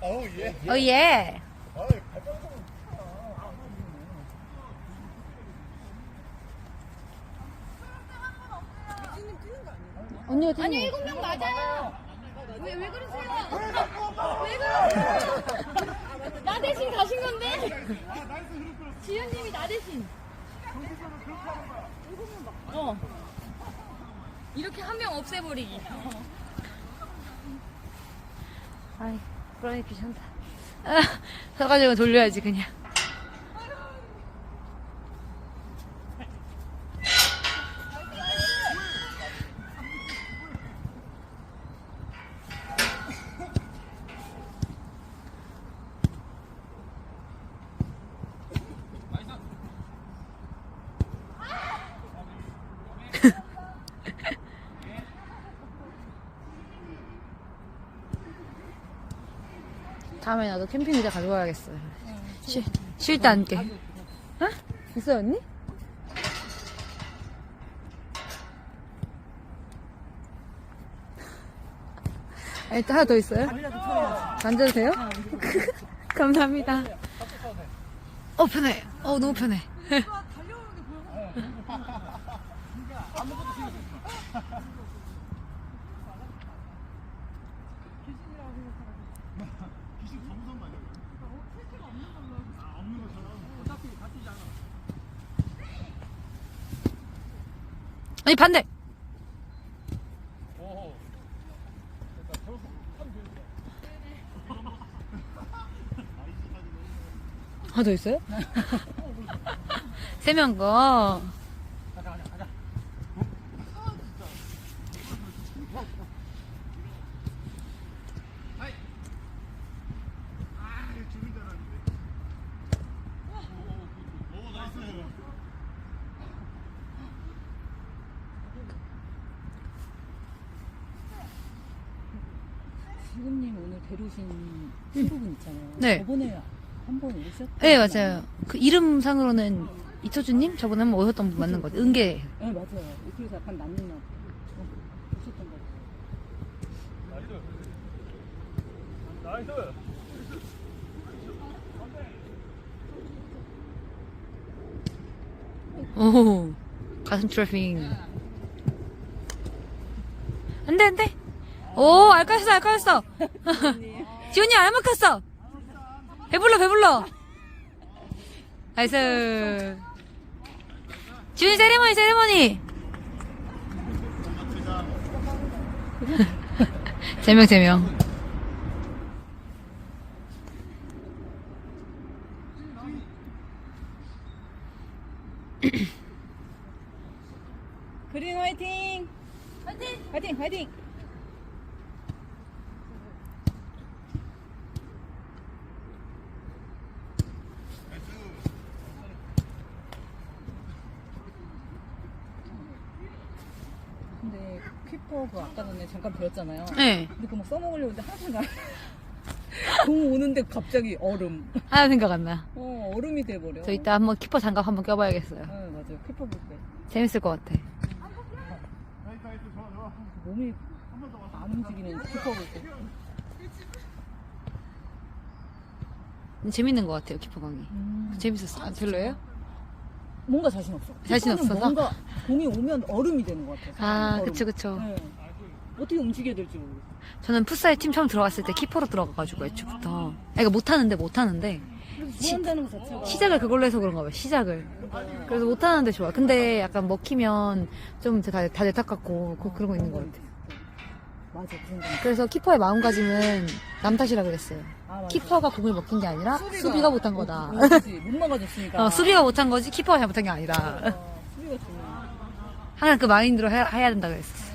어우 예. 어, 예. 어이, 발가락 언니가 아니 일곱 명 맞아요. 왜 왜 그러세요? 왜 그러세요? 나 대신 가신 건데. 지현님이 나 대신. 어. 이렇게 한 명 없애버리기. 아이, 그러니 귀찮다. 아, 서가지고 돌려야지, 그냥. 다음에 나도 캠핑 의자 가져가야겠어요. 쉬, 쉴때 앉게. 어? 있어요, 언니? 아, 일단 하나 더 있어요? 만져도 돼요? 감사합니다. 어, 편해. 어, 너무 편해. 아니, 반대! 하나 더 있어요? 세 명 거. 오늘 데려오신 친구분 있잖아요. 네. 저번에 한 번 오셨던 네, 분 맞아요. 그 이름상으로는 이토주님? 저번에 한번 오셨던 분 맞는 것 같아요. 은계. 네, 맞아요. 그래서 약간 남는 나 오셨던 거 같아요. 나이스. 오, 가슴 트래핑. 안 돼, 안 돼. 오, 알까였어, 알까였어. 지훈이 알 먹혔어. 배불러, 배불러. 나이스. 지훈이 세리머니, 세리머니. 제명, 제명. 그린 화이팅! 화이팅! 화이팅! 화이팅! 근데 퀴퍼 그 아까 전에 잠깐 배웠잖아요. 네. 근데 그거 막 써먹으려고 했는데 항상 나. 공 오는데 갑자기 얼음. 하나 생각 안 나. 어, 얼음이 돼버려. 저 이따 한번 키퍼 장갑 한번 껴봐야겠어요. 네, 맞아요. 퀴퍼 볼 때. 재밌을 것 같아. 몸이 안 움직이는 퀴퍼 볼 때. 재밌는 것 같아요, 키퍼 강의. 음. 재밌었어. 아, 별로예요? 뭔가 자신 없어. 자신 키퍼는 없어서? 뭔가 공이 오면 얼음이 되는 것 같아. 아, 얼음. 그쵸, 그쵸. 네. 어떻게 움직여야 될지 모르겠어. 저는 풋살 팀 처음 들어갔을 때 키퍼로 들어가가지고 애초부터. 아, 그러니까 못하는데 못하는데. 그래서 좋아한다는 것 자체가. 시작을 그걸로 해서 그런가 봐요, 시작을. 그래서 못하는데 좋아. 근데 약간 먹히면 좀 다, 다내 탓 같고 그- 그런 거 있는 것 같아. 맞아, 그. 그래서 키퍼의 마음가짐은 남 탓이라 그랬어요. 아, 맞아. 키퍼가 공을 먹힌 게 아니라 수비가- 못한 거다. 어, 그렇지. 못 막아줬으니까. 어, 수비가 못한 거지 키퍼가 잘못한 게 아니다. 어, 수비가 중요해. 항상 그 마인드로 해, 해야 된다 그랬어.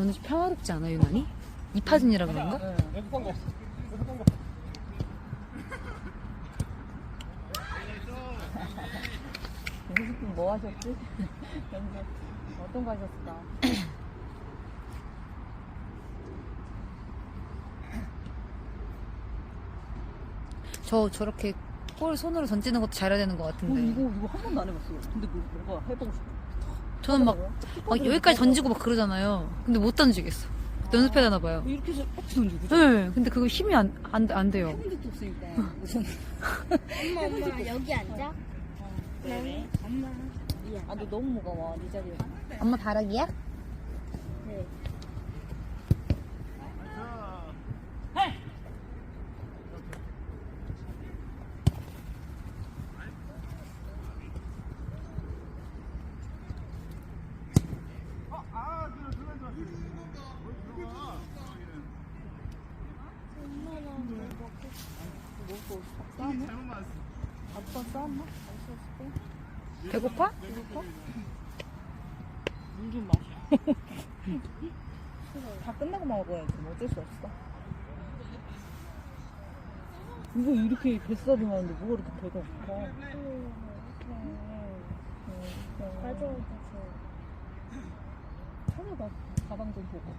너는 좀 평화롭지 않아, 유난히? 이파진이라 그런가? 네. 90분 뭐 하셨지? 연습 어떤 거 하셨을까? 저 저렇게 볼 손으로 던지는 것도 잘해야 되는 것 어, 같은데. 이거 이거 한 번도 안 해봤어요. 근데 뭐, 뭔가 해보고 싶어. 저는 막, 막 여기까지 던지고 막 그러잖아요. 근데 못 던지겠어. 연습해야 되나 봐요. 이렇게 해서 팍 던지고 그죠? 네, 근데 그거 힘이 안, 안, 안 돼요. 해본 적도 없으니까 무슨 엄마 엄마 여기 앉아. 네. 엄마. 미안. 아너 너무 무거워 네 자리에 엄마 바닥이야? 네. 아, 들어, 들어, 들어. 들어가. 먹고 이게 잘못 맞았어. 아빠 싸웠나? 배고파? 물 좀 마셔 다 끝나고 먹어야지 뭐 어쩔 수 없어 이거 이렇게 뱃살이 많은데 뭐가 이렇게 배가 고파 맞아. 찾아봐 가방 좀 보고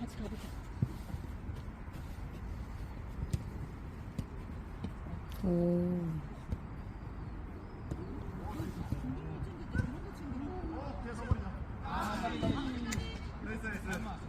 같이 가보자 오. 됐어, 됐어.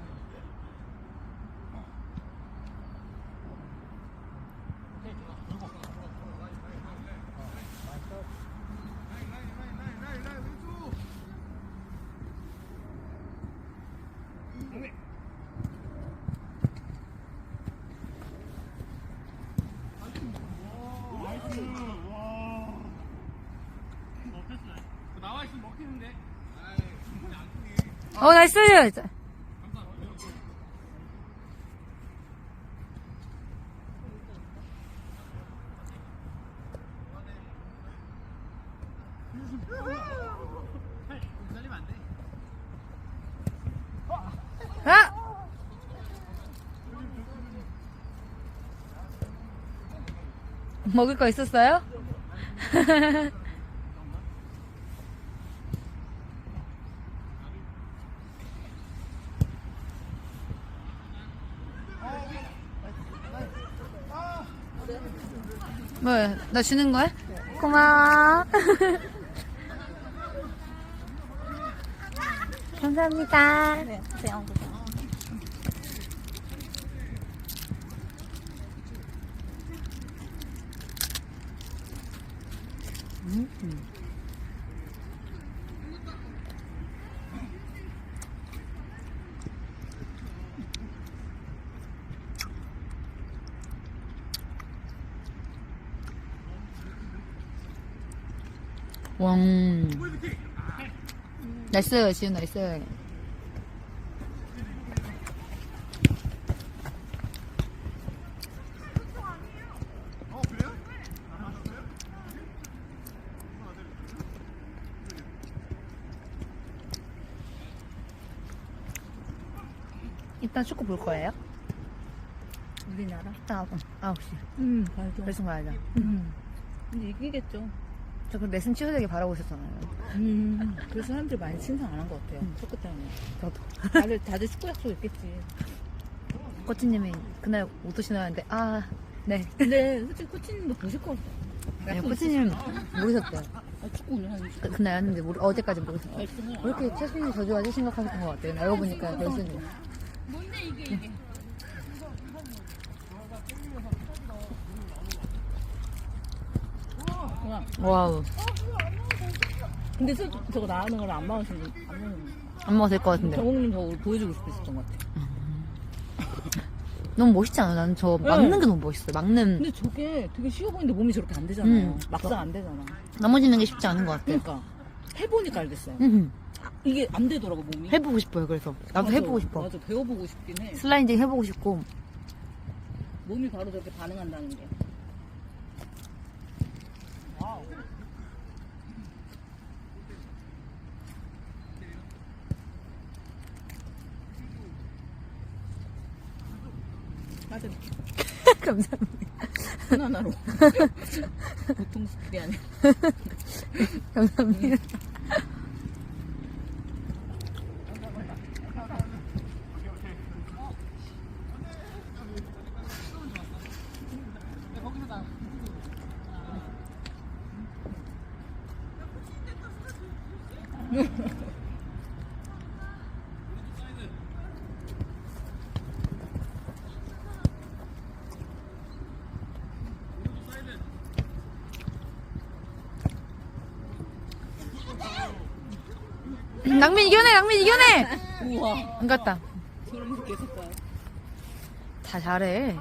나와 있으면 먹히는데. 어, 나이스! 아! 먹을 거 있었어요? 뭐야, 나 주는 거야? 고마워. 감사합니다. 네 하세요 왕. 나이스, 지금 나이스. 이따 축구 볼 거예요? 우리나라? 이따 9시. 음 맞아 결승 가야죠. 음. 근데 이기겠죠 저 그 레슨 취소되길 바라고 있었잖아요. 음 그래서 사람들이 많이 신상 안 한 것 같아요 축구 때문에 저도. 다들 다들 축구 약속 있겠지 코치님이 그날 못 오시나 했는데, 아, 네. 근데 솔직히 코치님도 보실 것 같아 아니, 코치님 모르셨대요. 아, 축구 오늘 하는 그, 그날 했는데, 모르, 어제까지 모르셨어요. 결승을 왜 이렇게 최순이 저주하지 생각하셨던 것 같아요. 알고 보니까 결승이. 뭔데 이게 이게? 그냥 와우. 근데 저, 저거 나오는 걸안 막으시는 안 막으시는 안 먹어도 될 것 같은데. 정국님 저거 보여주고 싶으셨던 것 같아 너무 멋있지 않아? 나는 저 막는 게 너무 멋있어요. 막는, 근데 저게 되게 쉬워 보이는데 몸이 저렇게 안 되잖아 음. 막상 안 되잖아 넘어지는 게 쉽지 않은 것 같아요. 그러니까 해보니까 알겠어요 음, 이게 안 되더라고 몸이 해보고 싶어요, 그래서. 나도 맞아, 해보고 싶어. 맞아 배워보고 싶긴 해 슬라이딩 해보고 싶고. 몸이 바로 저렇게 반응한다는 게 맞아 감사합니다. 하나로. 보통 스킬이 아니야. 감사합니다. 낭민 이겨내, 낭민 이겨내! 우와. 안 갔다. 저런 거 계속 봐. 다 잘해.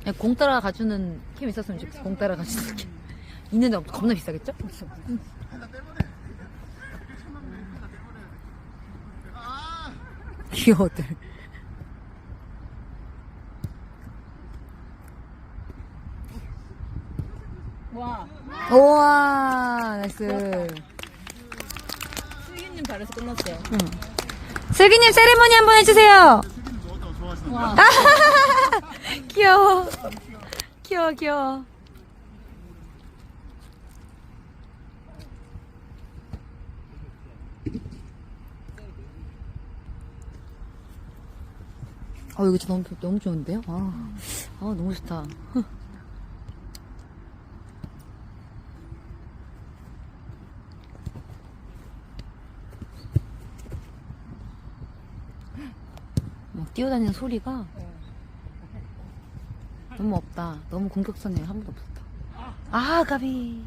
그냥 공 따라 가주는 캠 있었으면 좋겠어. 공 따라 가주는 캠. 있는데 없- 겁나 비싸겠죠? 귀여워들. 와. 우와, 나이스. 수희님 잘해서 끝났어요. 슬기님 세레모니 한번 해주세요. 와. 귀여워. 귀여워, 귀여워. 어, 이거 진짜 너무, 너무 좋은데요? 아, 아 너무 좋다. 뛰어다니는 소리가 너무 없다. 너무 공격선이에요. 한 번도 없었다. 아, 가비.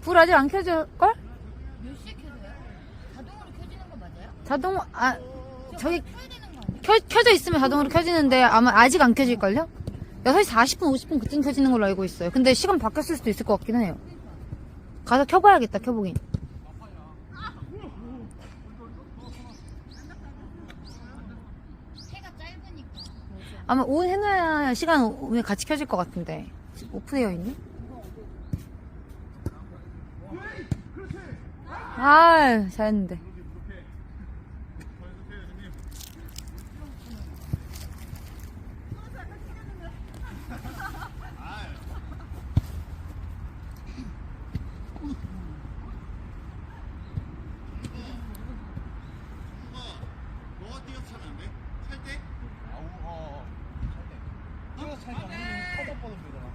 불 아직 안 켜질걸? 몇 시에 켜져요? 자동으로 켜지는 거 맞아요? 자동, 아, 저기 켜야 되는 거 아니에요? 켜, 켜져 있으면 자동으로 켜지는데 아마 아직 안 켜질걸요? 6시 40분, 50분 그쯤 켜지는 걸로 알고 있어요. 근데 시간 바뀌었을 수도 있을 것 같긴 해요. 가서 켜봐야겠다, 켜보긴. 아마 온 해놔야 시간 오면 같이 켜질 것 같은데. 지금 오프되어 있니? 아, 잘했는데. 너가 뛰어서 차면 안 돼? 찰 때? 아우 어. 찰 때. 뛰어서 차니까 한번 터져 뻗으면 되잖아.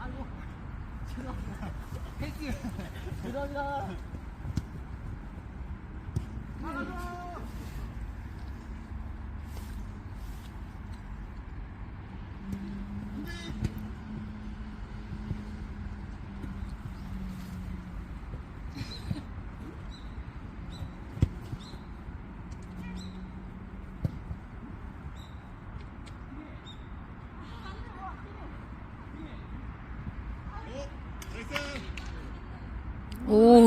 아이고. 헬스. 들어가.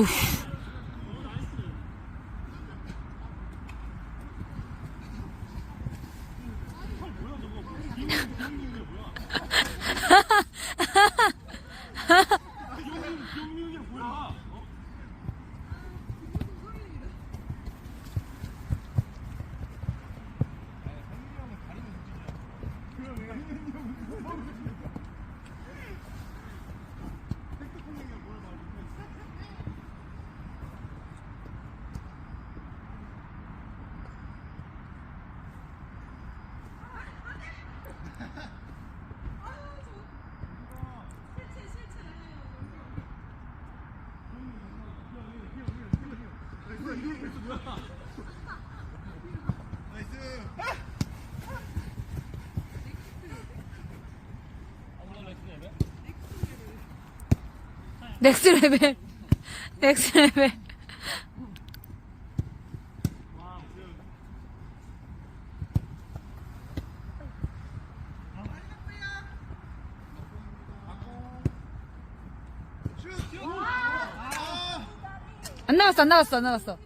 오우. 넥스 레벨. 넥스 레벨. 안 나갔어, 안 나갔어, 안 나갔어.